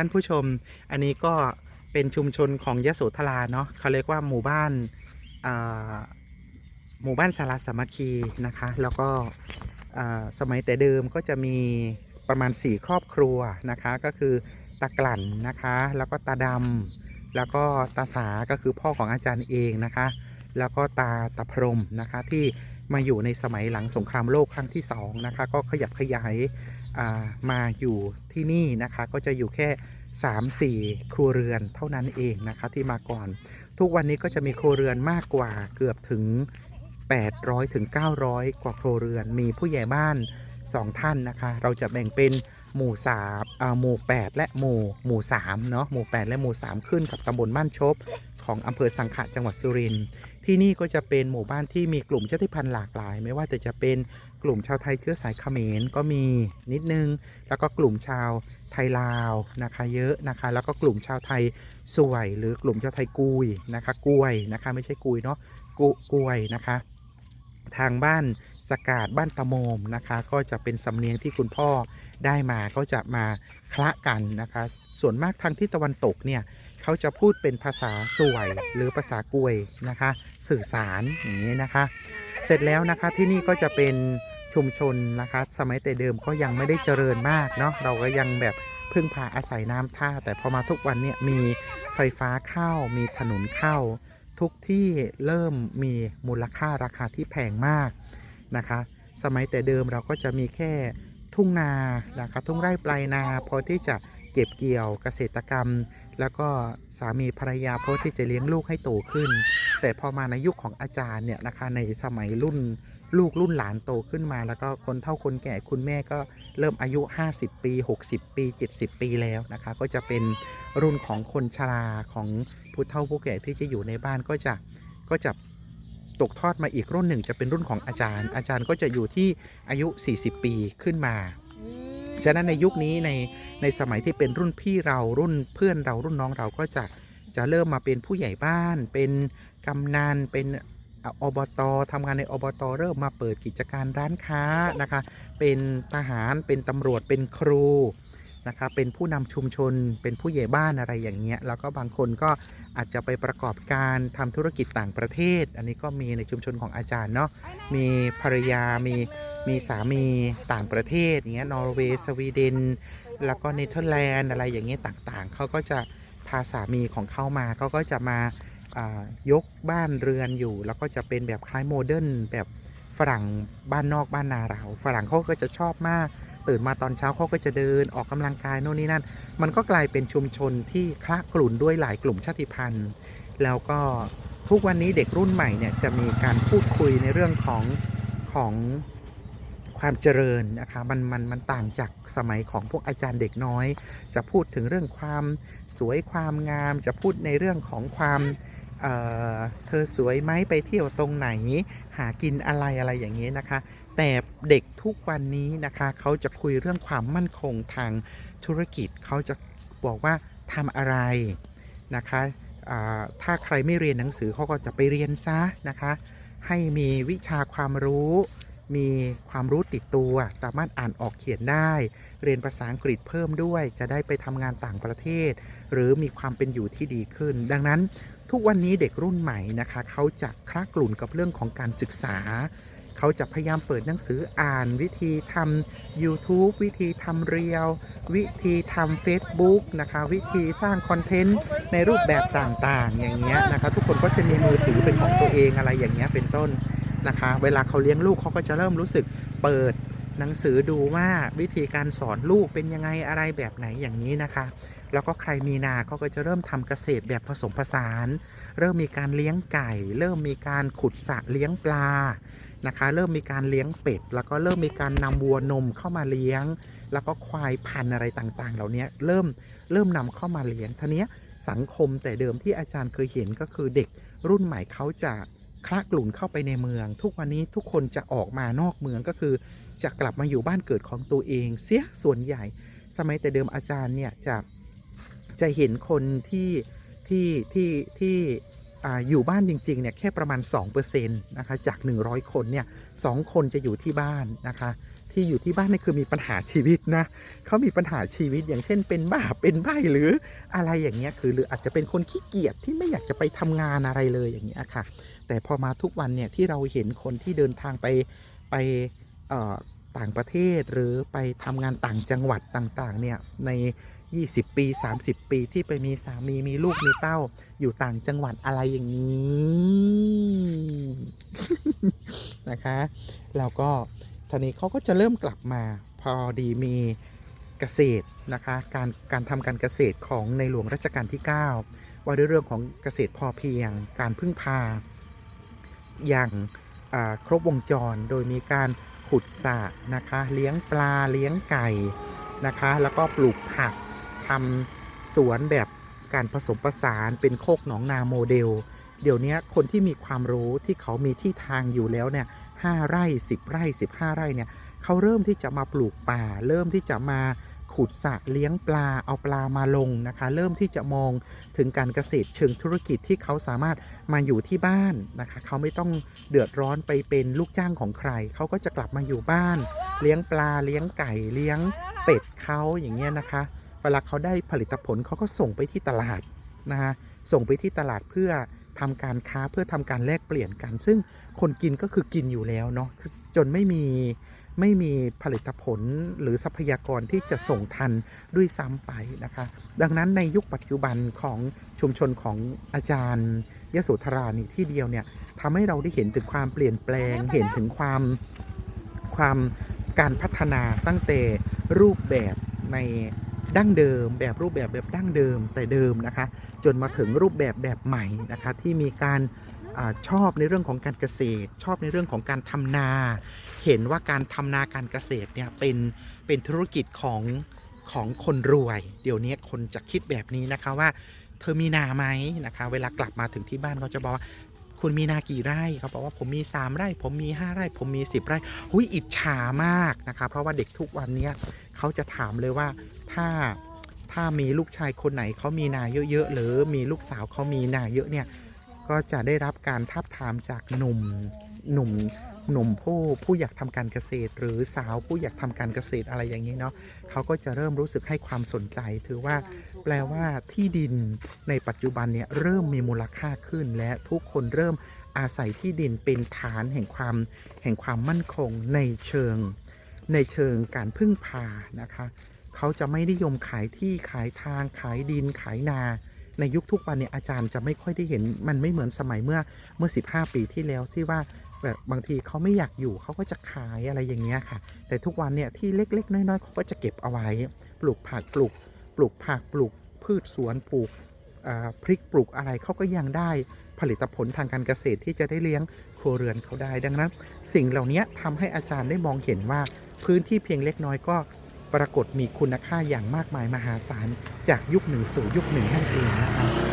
ท่านผู้ชมอันนี้ก็เป็นชุมชนของยโสธราเนาะเขาเรียกว่าหมู่บ้านหมู่บ้านสารสามัคคีนะคะ แล้วก็สมัยแต่เดิมก็จะมีประมาณ 4 ครอบครัวนะคะ ก็คือตากลั่นนะคะ แล้วก็ตาดำแล้วก็ตาสาก็คือพ่อของอาจารย์เองนะคะ แล้วก็ตาตาพรหมนะคะที่มาอยู่ในสมัยหลังสงครามโลกครั้งที่สองนะคะก็ขยับขยาย มาอยู่ที่นี่นะคะ ก็จะอยู่แค่ 3-4 ครัวเรือนเท่านั้นเองนะคะที่มาก่อน ทุกวันนี้ก็จะมีครัวเรือนมากกว่าเกือบถึง 800ถึง900 กว่าครัวเรือน มีผู้ใหญ่บ้าน 2 ท่านนะคะ เราจะแบ่งเป็น หมู่3อ่าหมู่ 8 และหมู่หมู่3เนาะหมู่ 8 และหมู่ 3 ขึ้นกับตำบลบ้านชบ ของอำเภอสังขะจังหวัดสุรินทร์ที่นี่ก็จะเป็นหมู่บ้านที่มีกลุ่มชาติพันธุ์หลากหลาย ไม่ว่าแต่จะเป็นกลุ่มชาวไทยเชื้อสายเขมรก็มีนิดนึง แล้วก็กลุ่มชาวไทยลาวนะคะเยอะนะคะ แล้วก็กลุ่มชาวไทยสวย หรือกลุ่มชาวไทยกุยนะคะกวยนะคะไม่ใช่กุยเนาะกุกวยนะคะ ทางบ้าน สกาดบ้านตะโมมนะคะ ก็จะเป็นสำเนียงที่คุณพ่อได้มาก็จะมาคละกันนะคะ ส่วนมากทางที่ตะวันตกเนี่ยเขาจะพูดเป็นภาษาสวยหรือภาษากวยนะคะ สื่อสารอย่างนี้นะคะ เสร็จแล้วนะคะที่นี่ก็จะเป็นชุมชนนะคะ สมัยแต่เดิมก็ยังไม่ได้เจริญมากเนาะเราก็ยังแบบพึ่งพาอาศัยน้ำท่า แต่พอมาทุกวันเนี่ยมีไฟฟ้าเข้ามีถนนเข้า ทุกที่เริ่มมีมูลค่าราคาที่แพงมาก นะคะ สมัยแต่เดิมเราก็จะมีแค่ทุ่งนานะคะทุ่งไร่ปลายนาพอที่จะเก็บเกี่ยวเกษตรกรรม แล้วก็สามีภรรยาพอที่จะเลี้ยงลูกให้โตขึ้น แต่พอมาในยุคของอาจารย์เนี่ยนะคะในสมัยรุ่นลูกรุ่นหลานโตขึ้นมา แล้วก็คนเฒ่าคนแก่คุณแม่ก็เริ่มอายุ 50 ปี 60 ปี 70 ปีแล้วนะคะ ก็จะเป็นรุ่นของคนชราของผู้เฒ่าผู้แก่ที่จะอยู่ในบ้านก็จะก็จะ ตกทอดมาอีกรุ่นหนึ่งจะเป็นรุ่นของอาจารย์ อาจารย์ก็จะอยู่ที่อายุ 40 ปีขึ้นมา ฉะนั้นในยุคนี้ในในสมัยที่เป็นรุ่นพี่เรารุ่นเพื่อนเรารุ่นน้องเราก็จะจะเริ่มมาเป็นผู้ใหญ่บ้าน เป็นกำนันเป็นอะอบตทำงานในอบตเริ่มมาเปิดกิจการร้านค้านะคะ เป็นทหารเป็นตำรวจเป็นครู นะคะเป็นผู้นำชุมชน เป็นผู้ใหญ่บ้านอะไรอย่างเงี้ยแล้วก็บางคนก็อาจจะไปประกอบการทำธุรกิจต่างประเทศ อันนี้ก็มีในชุมชนของอาจารย์เนาะมีภรรยามีมีสามีต่างประเทศอย่างเงี้ยนอร์เวย์สวีเดนแล้วก็เนเธอร์แลนด์อะไรอย่างเงี้ยต่างๆ เขาก็จะพาสามีของเขามาเขาก็จะมาอ่ายกบ้านเรือนอยู่ แล้วก็จะเป็นแบบคล้ายโมเดิร์นแบบฝรั่งบ้านนอกบ้านนาเรา ฝรั่งเขาก็จะชอบมาก ตื่นมาตอนเช้าเขาก็จะเดินออกกำลังกายโน่นนี่นั่น มันก็กลายเป็นชุมชนที่คละกลุ่นด้วยหลายกลุ่มชาติพันธุ์ แล้วก็ทุกวันนี้เด็กรุ่นใหม่เนี่ยจะมีการพูดคุยในเรื่องของของความเจริญนะคะมันมันมันต่างจากสมัยของพวกอาจารย์เด็กน้อย จะพูดถึงเรื่องความสวยความงาม จะพูดในเรื่องของความ เเธอสวยไหมไปเที่ยวตรงไหน หากินอะไรอะไรอย่างนี้นะคะ แต่เด็กทุกวันนี้นะคะเขาจะคุยเรื่องความมั่นคงทางธุรกิจเขาจะบอกว่าทำอะไรนะคะถ้าใครไม่เรียนหนังสือเขาก็จะไปเรียนซะนะคะ ให้มีวิชาความรู้ มีความรู้ติดตัว สามารถอ่านออกเขียนได้ เรียนภาษาอังกฤษเพิ่มด้วย จะได้ไปทำงานต่างประเทศ หรือมีความเป็นอยู่ที่ดีขึ้น ดังนั้น ทุกวันนี้เด็กรุ่นใหม่นะคะเขาจะคลากลุ่นกับเรื่องของการศึกษา เขาจะพยายามเปิดหนังสืออ่านวิธีทำ YouTube วิธีทำเรียว วิธีทำ Facebook นะคะ วิธีสร้างคอนเทนต์ในรูปแบบต่างๆ อย่างเงี้ยนะคะ ทุกคนก็จะมีมือถือเป็นของตัวเองอะไรอย่างเงี้ยเป็นต้นนะคะ เวลาเขาเลี้ยงลูกเขาก็จะเริ่มรู้สึกเปิด หนังสือดูว่าวิธีการสอนลูกเป็นยังไงอะไรแบบไหนอย่างนี้นะคะ แล้วก็ใครมีนาเขาก็จะเริ่มทำเกษตรแบบผสมผสาน เริ่มมีการเลี้ยงไก่ เริ่มมีการขุดสระเลี้ยงปลานะคะ เริ่มมีการเลี้ยงเป็ด แล้วก็เริ่มมีการนำวัวนมเข้ามาเลี้ยง แล้วก็ควายพันธุ์อะไรต่างๆ เหล่านี้เริ่มเริ่มนำเข้ามาเลี้ยงทีนี้ยสังคมแต่เดิมที่อาจารย์เคยเห็นก็คือเด็กรุ่นใหม่เขาจะคละกลุ่นเข้าไปในเมือง ทุกวันนี้ทุกคนจะออกมานอกเมืองก็คือ จะกลับมาอยู่บ้านเกิดของตัวเอง เสียส่วนใหญ่ สมัยแต่เดิมอาจารย์เนี่ยจะจะเห็นคนที่ที่ที่ที่อ่าอยู่บ้านจริงๆเนี่ยแค่ประมาณ2%นะคะจาก 100 คนเนี่ยสองคนจะอยู่ที่บ้านนะคะที่อยู่ที่บ้านนี่คือมีปัญหาชีวิตนะเขามีปัญหาชีวิตอย่างเช่นเป็นบ้าเป็นใบ้หรืออะไรอย่างเงี้ยคือหรืออาจจะเป็นคนขี้เกียจที่ไม่อยากจะไปทำงานอะไรเลยอย่างเงี้ยค่ะแต่พอมาทุกวันเนี่ยที่เราเห็นคนที่เดินทางไปไป ต่างประเทศหรือไปทำงานต่างจังหวัดต่างๆเนี่ยใน 20 ปี 30 ปีที่ไปมีสามีมีลูกมีเต้า อยู่ต่างจังหวัดอะไรอย่างนี้นะคะแล้วก็ทีนี้เขาก็จะเริ่มกลับมาพอดีมีเกษตรนะคะ การการทำการเกษตรของในหลวงรัชกาลที่ 9 ว่าด้วยเรื่องของเกษตรพอเพียง การพึ่งพา อย่างครบวงจรโดยมีการ ขุดสระนะคะ เลี้ยงปลาเลี้ยงไก่นะคะ แล้วก็ปลูกผักทำสวนแบบการผสมผสานเป็นโคกหนองนาโมเดล เดี๋ยวนี้คนที่มีความรู้ที่เขามีที่ทางอยู่แล้วเนี่ยห้าไร่สิบไร่สิบห้าไร่เนี่ยเขาเริ่มที่จะมาปลูกป่า เริ่มที่จะมา ขุดสระเลี้ยงปลาเอาปลามาลงนะคะ เริ่มที่จะมองถึงการเกษตรเชิงธุรกิจที่เขาสามารถมาอยู่ที่บ้านนะคะ เขาไม่ต้องเดือดร้อนไปเป็นลูกจ้างของใคร เขาก็จะกลับมาอยู่บ้าน เลี้ยงปลาเลี้ยงไก่เลี้ยงเป็ดเขาอย่างเงี้ยนะคะเวลาเขาได้ผลิตผลเขาก็ส่งไปที่ตลาดนะฮะส่งไปที่ตลาดเพื่อทำการค้าเพื่อทำการแลกเปลี่ยนกัน ซึ่งคนกินก็คือกินอยู่แล้วเนาะจนไม่มี ไม่มีผลิตผลหรือทรัพยากรที่จะส่งทันด้วยซ้ำไปนะคะ ดังนั้นในยุคปัจจุบันของชุมชนของอาจารย์ยโสธรานี่ที่เดียวเนี่ยทำให้เราได้เห็นถึงความเปลี่ยนแปลง เห็นถึงความความการพัฒนาตั้งแต่รูปแบบในดั้งเดิม แบบรูปแบบแบบดั้งเดิมแต่เดิมนะคะ จนมาถึงรูปแบบแบบใหม่นะคะที่มีการอาชอบในเรื่องของการเกษตร ชอบในเรื่องของการทำนา เห็นว่าการทำนาการเกษตรเนี่ยเป็นเป็นธุรกิจของของคนรวย เดี๋ยวนี้คนจะคิดแบบนี้นะคะว่า เธอมีนาไหมนะคะ เวลากลับมาถึงที่บ้านเขาจะบอกว่าคุณมีนากี่ไร่เขาบอกว่าผมมี 3 ไร่ ผมมี 5 ไร่ ผมมี 10 ไร่หุยอิจฉามากนะคะเพราะว่าเด็กทุกวันเนี้ยเขาจะถามเลยว่าถ้าถ้ามีลูกชายคนไหนเขามีนาเยอะๆหรือมีลูกสาวเขามีนาเยอะเนี่ยก็จะได้รับการทับทามจากหนุ่มหนุ่ม หนุ่มผู้ผู้อยากทำการเกษตร หรือสาวผู้อยากทำการเกษตรอะไรอย่างนี้เนาะเขาก็จะเริ่มรู้สึกให้ความสนใจ ถือว่าแปลว่าที่ดินในปัจจุบันเนี่ยเริ่มมีมูลค่าขึ้น และทุกคนเริ่มอาศัยที่ดินเป็นฐานแห่งความแห่งความมั่นคงในเชิง ในเชิงการพึ่งพานะคะเขาจะไม่นิยมขายที่ขายทางขายดินขายนาในยุคทุกวันเนี่ยอาจารย์จะไม่ค่อยได้เห็นมันไม่เหมือนสมัยเมื่อเมื่อ 15 ปีที่แล้วที่ว่าแบบบางทีเขาไม่อยากอยู่เขาก็จะขายอะไรอย่างเงี้ยค่ะ แต่ทุกวันเนี่ยที่เล็ก ๆ น้อยๆเขาก็จะเก็บเอาไว้ ปลูกผักปลูก ปลูกผักปลูก พืชสวนปลูกพริกปลูกอะไรเขาก็ยังได้ผลิตผลทางการเกษตรที่จะได้เลี้ยงครัวเรือนเขาได้ ดังนั้น สิ่งเหล่านี้ทำให้อาจารย์ได้มองเห็นว่าพื้นที่เพียงเล็กน้อยก็ปรากฏมีคุณค่าอย่างมากมายมหาศาลจากยุคหนึ่งสู่ยุคหนึ่งนั่นเองนะครับ